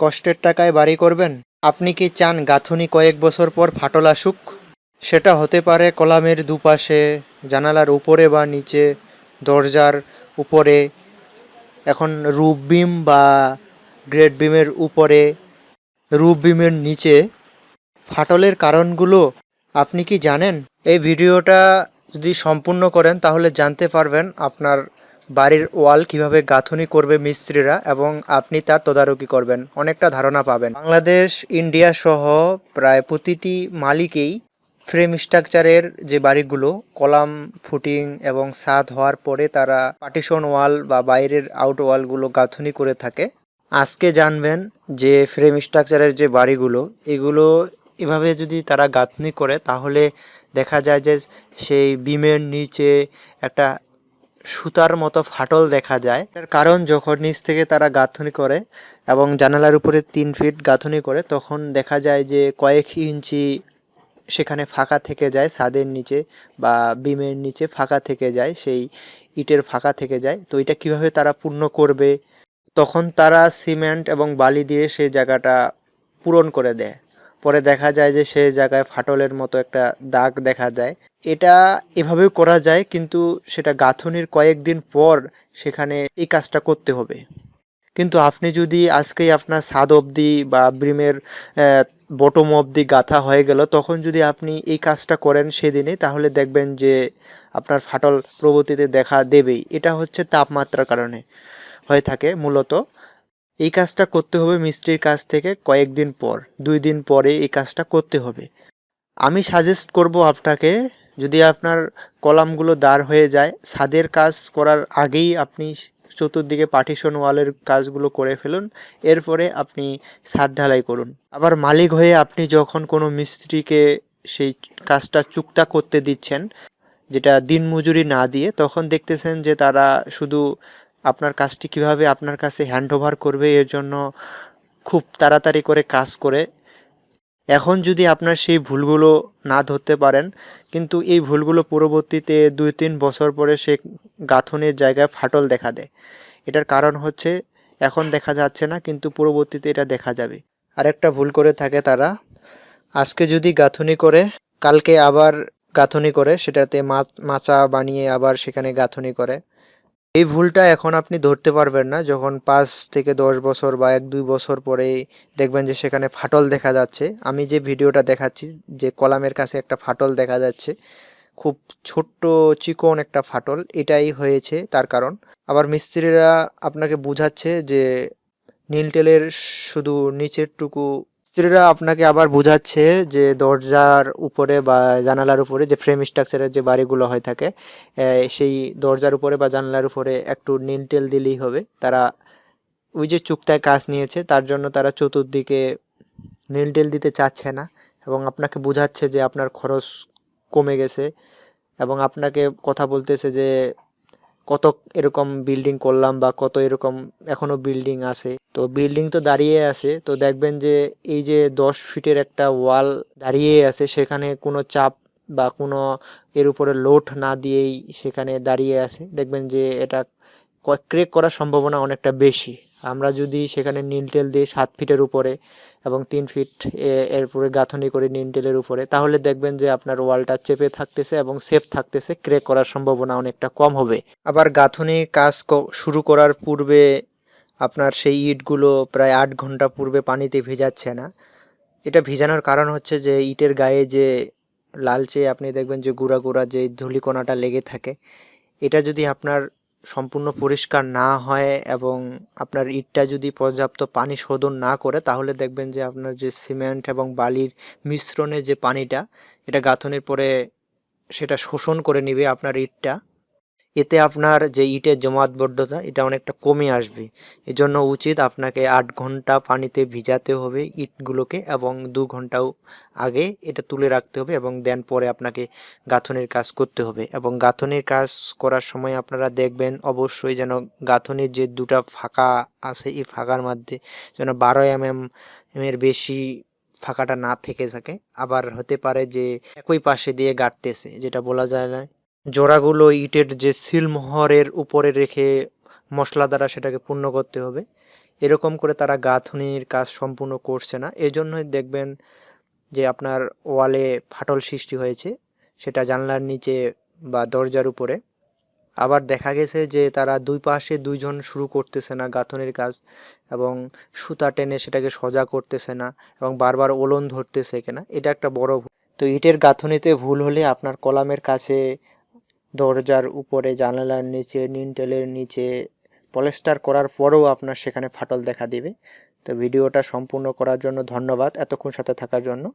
কষ্টের টাকায় বাড়ি করবেন? আপনি কি চান গাঁথুনি কয়েক বছর পর ফাটল আসুক? সেটা হতে পারে কলামের দুপাশে, জানালার উপরে বা নিচে, দরজার উপরে, এখন রূপ বিম বা গ্রেড বিমের উপরে, রূপ বিমের নিচে। ফাটলের কারণগুলো আপনি কি জানেন? এই ভিডিওটা যদি সম্পূর্ণ করেন তাহলে জানতে পারবেন আপনার বাড়ির ওয়াল কীভাবে গাঁথনি করবে মিস্ত্রিরা এবং আপনি তার তদারকি করবেন, অনেকটা ধারণা পাবেন। বাংলাদেশ, ইন্ডিয়া সহ প্রায় প্রতিটি মালিকেই ফ্রেম স্ট্রাকচারের যে বাড়িগুলো, কলাম, ফুটিং এবং ছাদ হওয়ার পরে তারা পার্টিশন ওয়াল বা বাইরের আউট ওয়ালগুলো গাঁথনি করে থাকে। আজকে জানবেন যে ফ্রেম স্ট্রাকচারের যে বাড়িগুলো, এগুলো এভাবে যদি তারা গাঁথনি করে, তাহলে দেখা যায় যে সেই বিমের নিচে একটা সুতার মতো ফাটল দেখা যায়। কারণ যখন নিচ থেকে তারা গাঁথনি করে এবং জানালার উপরে তিন ফিট গাঁথনি করে, তখন দেখা যায় যে কয়েক ইঞ্চি সেখানে ফাঁকা থেকে যায়, ছাদের নিচে বা বিমের নিচে ফাঁকা থেকে যায়, সেই ইটের ফাঁকা থেকে যায়। তো এটা কীভাবে তারা পূর্ণ করবে? তখন তারা সিমেন্ট এবং বালি দিয়ে সেই জায়গাটা পূরণ করে দেয়। পরে দেখা যায় যে সেই জায়গায় ফাটলের মতো একটা দাগ দেখা যায়। এটা এভাবেও করা যায়, কিন্তু সেটা গাঁথনির কয়েকদিন পর সেখানে এই কাজটা করতে হবে। কিন্তু আপনি যদি আজকেই আপনার ছাদ অবধি বা ব্রিমের বটম অবধি গাঁথা হয়ে গেল, তখন যদি আপনি এই কাজটা করেন সেদিনে, তাহলে দেখবেন যে আপনার ফাটল প্রগতিতে দেখা দেবেই। এটা হচ্ছে তাপমাত্রার কারণে হয়ে থাকে মূলত। এই কাজটা করতে হবে মিস্ত্রির কাছ থেকে কয়েকদিন পর, দুই দিন পরে এই কাজটা করতে হবে। আমি সাজেস্ট করব আপনাকে যদি আপনার কলামগুলো দাঁড় হয়ে যায়, ছাদের কাজ করার আগেই আপনি চতুর্দিকে পার্টিশন ওয়ালের কাজগুলো করে ফেলুন। এরপরে আপনি ছাদ ঢালাই করুন। আবার মালিক হয়ে আপনি যখন কোনো মিস্ত্রিকে সেই কাজটা চুক্তা করতে দিচ্ছেন, যেটা দিনমজুরি না দিয়ে, তখন দেখতেছেন যে তারা শুধু আপনার কাজটি কীভাবে আপনার কাছে হ্যান্ড ওভার করবে, এর জন্য খুব তাড়াতাড়ি করে কাজ করে এখন যদি আপনার সেই ভুলগুলো না ধরতে পারেন, কিন্তু এই ভুলগুলো পরবর্তীতে দুই তিন বছর পরে সে গাঁথনির জায়গায় ফাটল দেখা দেয়। এটার কারণ হচ্ছে, এখন দেখা যাচ্ছে না, কিন্তু পরবর্তীতে এটা দেখা যাবে। আরেকটা ভুল করে থাকে তারা, আজকে যদি গাঁথনি করে, কালকে আবার গাঁথনি করে, সেটাতে মাচা বানিয়ে আবার সেখানে গাঁথনি করে। এই ভুলটা এখন আপনি ধরতে পারবেন না। যখন পাঁচ থেকে দশ বছর বা এক দুই বছর পরে দেখবেন যে সেখানে ফাটল দেখা যাচ্ছে। আমি যে ভিডিওটা দেখাচ্ছি, যে কলামের কাছে একটা ফাটল দেখা যাচ্ছে, খুব ছোট্ট চিকন একটা ফাটল, এটাই হয়েছে তার কারণ। আবার মিস্ত্রিরা আপনাকে বোঝাচ্ছে যে নীলটেলের শুধু নিচের টুকু মিস্ত্রিরা আপনাকে আবার বোঝাচ্ছে যে দরজার উপরে বা জানালার উপরে যে ফ্রেম স্ট্রাকচারের যে বাড়িগুলো হয়ে থাকে সেই দরজার উপরে বা জানালার উপরে একটু নীল টেল দিলেই হবে। তারা ওই যে চুক্তায় কাজ নিয়েছে, তার জন্য তারা চতুর্দিকে নীল টেল দিতে চাচ্ছে না এবং আপনাকে বোঝাচ্ছে যে আপনার খরচ কমে গেছে এবং আপনাকে কথা বলতেছে যে কত এরকম বিল্ডিং করলাম বা কত এরকম এখনও বিল্ডিং আছে। তো বিল্ডিং তো দাঁড়িয়ে আছে, তো দেখবেন যে এই যে দশ ফিটের একটা ওয়াল দাঁড়িয়ে আছে, সেখানে কোনো চাপ বা কোনো এর উপরে লোড না দিয়েই সেখানে দাঁড়িয়ে আছে। দেখবেন যে এটা ক্রেক করার সম্ভাবনা অনেকটা বেশি। আমরা যদি সেখানে নিলটেল দিই সাত ফিটের উপরে এবং তিন ফিট এ- এর উপরে গাঁথনি করে নিনটেলের উপরে, তাহলে দেখবেন যে আপনার ওয়ালটা চেপে থাকতেছে এবং সেফ থাকতেছে, ক্রেক করার সম্ভাবনা অনেকটা কম হবে। আবার গাঁথনি কাজ শুরু করার পূর্বে আপনার সেই ইটগুলো প্রায় আট ঘণ্টা পূর্বে পানিতে ভেজাচ্ছে না। এটা ভিজানোর কারণ হচ্ছে যে ইটের গায়ে যে লালচে আপনি দেখবেন যে গুঁড়া গুঁড়া যে ধূলিকণাটা লেগে থাকে, এটা যদি আপনার সম্পূর্ণ পরিষ্কার না হয় এবং আপনার ইটটা যদি পর্যাপ্ত পানি শোধন না করে, তাহলে দেখবেন যে আপনার যে সিমেন্ট এবং বালির মিশ্রণে যে পানিটা, এটা গাঁথনের পরে সেটা শোষণ করে নিবে আপনার ইটটা। এতে আপনার যে ইটের জমাটবদ্ধতা এটা অনেকটা কমে আসবে। এজন্য উচিত আপনাকে আট ঘণ্টা পানিতে ভিজাতে হবে ইটগুলোকে এবং দু ঘন্টাও আগে এটা তুলে রাখতে হবে এবং দেন পরে আপনাকে গাঁথনের কাজ করতে হবে। এবং গাঁথনের কাজ করার সময় আপনারা দেখবেন অবশ্যই যেন গাঁথনের যে দুটা ফাঁকা আছে, এই ফাঁকার মধ্যে যেন বারো এম এম এর বেশি ফাঁকাটা না থেকে থাকে। আবার হতে পারে যে একই পাশে দিয়ে গাঁটতেছে, যেটা বলা যায় না জোড়াগুলো ইটের যে সিলমোহরের উপরে রেখে মশলা দ্বারা সেটাকে পূর্ণ করতে হবে। এরকম করে তারা গাঁথনির কাজ সম্পূর্ণ করছে না। এজন্যই দেখবেন যে আপনার ওয়ালে ফাটল সৃষ্টি হয়েছে, সেটা জানলার নিচে বা দরজার উপরে। আবার দেখা গেছে যে তারা দুই পাশে দুইজন শুরু করতেছে না গাঁথনির কাজ এবং সুতা টেনে সেটাকে সোজা করতেছে না এবং বারবার ওলন ধরতেছে কিনা, এটা একটা বড় তো ইটের গাঁথনিতে ভুল হলে আপনার কলামের কাছে দরজার উপরে, জানালার নিচে, নিনটেলের নিচে পলেস্টার করার পরেও আপনার সেখানে ফাটল দেখা দিবে। তো ভিডিওটা সম্পূর্ণ করার জন্য ধন্যবাদ। এতক্ষণ সাথে থাকার জন্য।